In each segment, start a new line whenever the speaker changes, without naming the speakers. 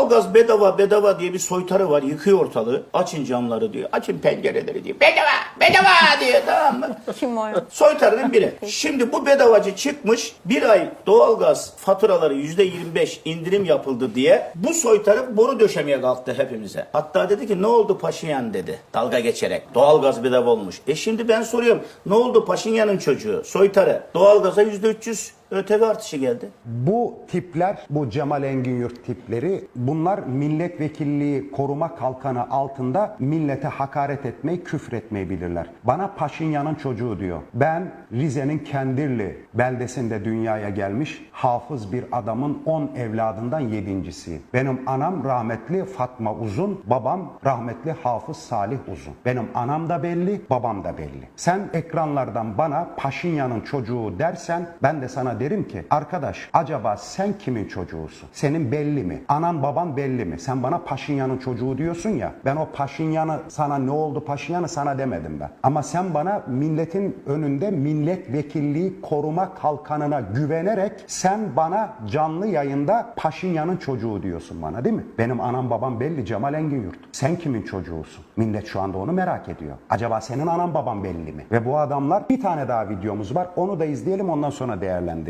Doğalgaz bedava bedava diye bir soytarı var yıkıyor ortalığı. Açın camları diyor. Açın pencereleri diyor. Bedava bedava diyor tamam mı?
Kim o? ya?
Soytarının biri. Şimdi bu bedavacı çıkmış bir ay doğalgaz faturaları yüzde 25 indirim yapıldı diye bu soytarı boru döşemeye kalktı hepimize. Hatta dedi ki ne oldu Paşinyan dedi dalga geçerek. Doğalgaz bedava olmuş. E şimdi ben soruyorum ne oldu Paşinyan'ın çocuğu soytarı doğalgaza yüzde 300 ÖTV artışı geldi.
Bu tipler, bu Cemal Engin Yurt tipleri bunlar milletvekilliği koruma kalkanı altında millete hakaret etmeyi, küfretmeyi bilirler. Bana Paşinyan'ın çocuğu diyor. Ben Rize'nin Kendirli beldesinde dünyaya gelmiş hafız bir adamın 10 evladından yedincisiyim. Benim anam rahmetli Fatma Uzun, babam rahmetli Hafız Salih Uzun. Benim anam da belli, babam da belli. Sen ekranlardan bana Paşinyan'ın çocuğu dersen ben de sana derim ki arkadaş acaba sen kimin çocuğusun? Senin belli mi? Anan baban belli mi? Sen bana Paşinyan'ın çocuğu diyorsun ya. Ben o Paşinyan'ı sana ne oldu Paşinyan'ı sana demedim ben. Ama sen bana milletin önünde milletvekilliği koruma kalkanına güvenerek sen bana canlı yayında Paşinyan'ın çocuğu diyorsun bana değil mi? Benim anam babam belli Cemal Engin. Sen kimin çocuğusun? Millet şu anda onu merak ediyor. Acaba senin anan baban belli mi? Ve bu adamlar bir tane daha videomuz var. Onu da izleyelim ondan sonra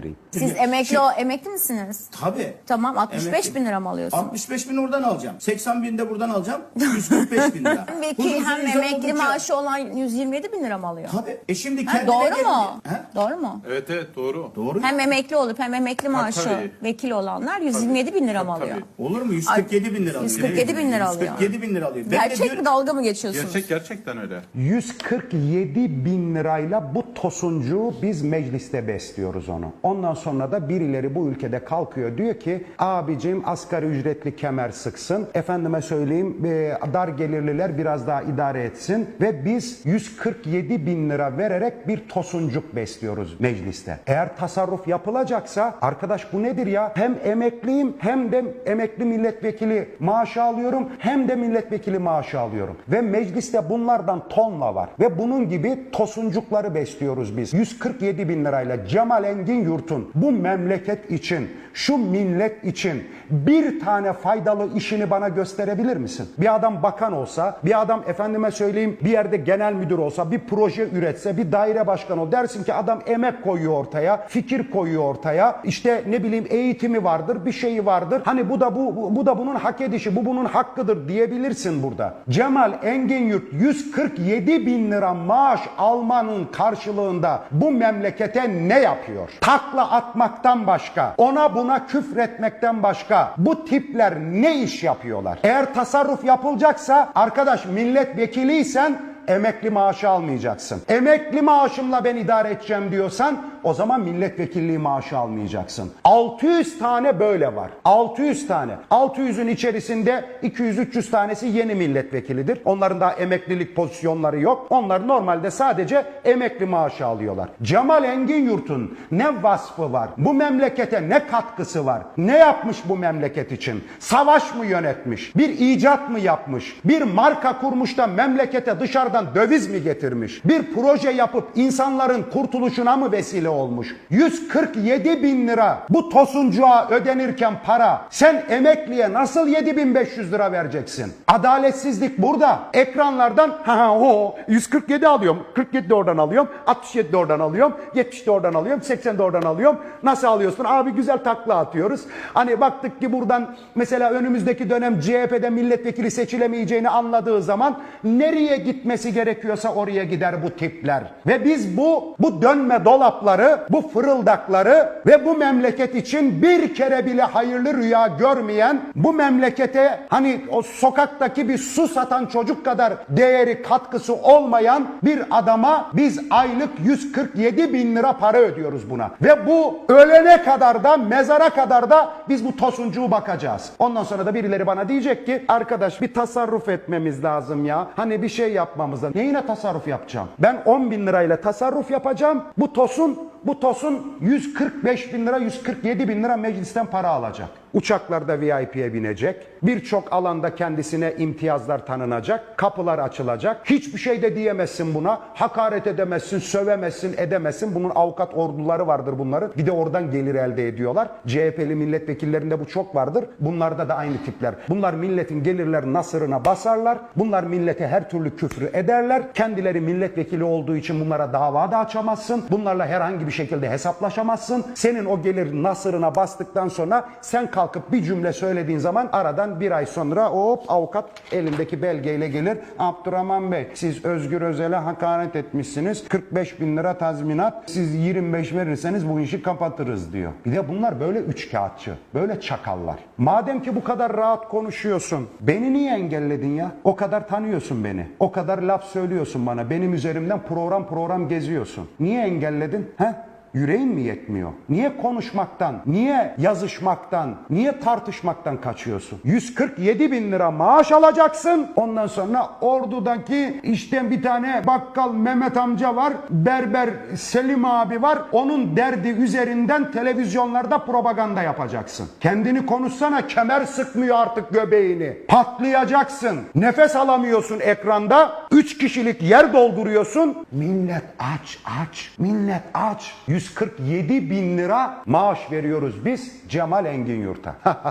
değerlendireyim.
Siz emekli o emekli misiniz?
Tabii.
Tamam 65
Emekli.
bin lira mı alıyorsunuz?
65 bin oradan alacağım. 80 bin de buradan alacağım. 145 bin lira. Huzursuz
hem emekli
oldukça-
maaşı olan 127 bin lira mı alıyor?
Tabii. E şimdi
Ha,
kendine
doğru
gelince-
mu?
Ha?
Doğru mu?
Evet evet doğru.
Doğru.
Hem emekli olup hem emekli maaşı
tabii.
vekil olanlar 127 bin lira mı
Tabii,
alıyor?
tabii.
Olur mu? 147 bin lira alıyor.
147 bin lira alıyor.
147 bin lira alıyor.
Gerçek mi dalga mı geçiyorsunuz?
Gerçek gerçekten öyle.
147 bin lirayla bu tosuncuğu biz mecliste besliyoruz onu. Ondan sonra da birileri bu ülkede kalkıyor diyor ki abicim asgari ücretli kemer sıksın. Efendime söyleyeyim e, dar gelirliler biraz daha idare etsin. Ve biz 147 bin lira vererek bir tosuncuk besliyoruz mecliste. Eğer tasarruf yapılacaksa arkadaş bu nedir ya? Hem emekliyim hem de emekli milletvekili maaşı alıyorum hem de milletvekili maaşı alıyorum. Ve mecliste bunlardan tonla var. Ve bunun gibi tosuncukları besliyoruz biz. 147 bin lirayla Cemal Engin Yurt'un bu memleket için, şu millet için bir tane faydalı işini bana gösterebilir misin? Bir adam bakan olsa, bir adam efendime söyleyeyim bir yerde genel müdür olsa, bir proje üretse, bir daire başkanı ol. Dersin ki adam emek koyuyor ortaya, fikir koyuyor ortaya. İşte ne bileyim eğitimi vardır, bir şeyi vardır. Hani bu da bu, bu, da bunun hak edişi, bu bunun hakkıdır diyebilirsin burada. Cemal Engin Yurt 147 bin lira maaş almanın karşılığında bu memlekete ne yapıyor? Takla atmaktan başka, ona buna küfretmekten başka bu tipler ne iş yapıyorlar? Eğer tasarruf yapılacaksa arkadaş milletvekiliysen emekli maaşı almayacaksın. Emekli maaşımla ben idare edeceğim diyorsan o zaman milletvekilliği maaşı almayacaksın. 600 tane böyle var. 600 tane. 600'ün içerisinde 200-300 tanesi yeni milletvekilidir. Onların daha emeklilik pozisyonları yok. Onlar normalde sadece emekli maaşı alıyorlar. Cemal Engin Yurt'un ne vasfı var? Bu memlekete ne katkısı var? Ne yapmış bu memleket için? Savaş mı yönetmiş? Bir icat mı yapmış? Bir marka kurmuş da memlekete dışarıdan döviz mi getirmiş? Bir proje yapıp insanların kurtuluşuna mı vesile olmuş? 147 bin lira bu tosuncuğa ödenirken para sen emekliye nasıl 7500 lira vereceksin? Adaletsizlik burada. Ekranlardan ha ha o 147 alıyorum. 47 de oradan alıyorum. 67 de oradan alıyorum. 70 de oradan alıyorum. 80 de oradan alıyorum. Nasıl alıyorsun? Abi güzel takla atıyoruz. Hani baktık ki buradan mesela önümüzdeki dönem CHP'de milletvekili seçilemeyeceğini anladığı zaman nereye gitmesi gerekiyorsa oraya gider bu tipler. Ve biz bu bu dönme dolapları, bu fırıldakları ve bu memleket için bir kere bile hayırlı rüya görmeyen bu memlekete hani o sokaktaki bir su satan çocuk kadar değeri katkısı olmayan bir adama biz aylık 147 bin lira para ödüyoruz buna. Ve bu ölene kadar da mezara kadar da biz bu tosuncuğu bakacağız. Ondan sonra da birileri bana diyecek ki arkadaş bir tasarruf etmemiz lazım ya. Hani bir şey yapmamız lazım. Neyine tasarruf yapacağım? Ben 10 bin lirayla tasarruf yapacağım. Bu tosun bu tosun 145 bin lira 147 bin lira meclisten para alacak. Uçaklarda VIP'ye binecek. Birçok alanda kendisine imtiyazlar tanınacak. Kapılar açılacak. Hiçbir şey de diyemezsin buna. Hakaret edemezsin, sövemezsin, edemezsin. Bunun avukat orduları vardır bunların. Bir de oradan gelir elde ediyorlar. CHP'li milletvekillerinde bu çok vardır. Bunlarda da aynı tipler. Bunlar milletin gelirler nasırına basarlar. Bunlar millete her türlü küfrü ederler. Kendileri milletvekili olduğu için bunlara dava da açamazsın. Bunlarla herhangi bir şekilde hesaplaşamazsın. Senin o gelir nasırına bastıktan sonra sen kalkıp bir cümle söylediğin zaman aradan bir ay sonra hop avukat elindeki belgeyle gelir. Abdurrahman Bey siz Özgür Özel'e hakaret etmişsiniz. 45 bin lira tazminat. Siz 25 verirseniz bu işi kapatırız diyor. Bir de bunlar böyle üç kağıtçı. Böyle çakallar. Madem ki bu kadar rahat konuşuyorsun. Beni niye engelledin ya? O kadar tanıyorsun beni. O kadar laf söylüyorsun bana. Benim üzerimden program program geziyorsun. Niye engelledin? He? Yüreğin mi yetmiyor? Niye konuşmaktan, niye yazışmaktan, niye tartışmaktan kaçıyorsun? 147 bin lira maaş alacaksın. Ondan sonra ordudaki işte bir tane bakkal Mehmet amca var. Berber Selim abi var. Onun derdi üzerinden televizyonlarda propaganda yapacaksın. Kendini konuşsana kemer sıkmıyor artık göbeğini. Patlayacaksın. Nefes alamıyorsun ekranda. 3 kişilik yer dolduruyorsun. Millet aç aç. Millet aç. 147 bin lira maaş veriyoruz biz Cemal Engin Yurt'a.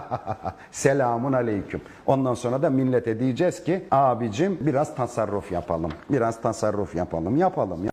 Selamun aleyküm. Ondan sonra da millete diyeceğiz ki abicim biraz tasarruf yapalım. Biraz tasarruf yapalım. Yapalım.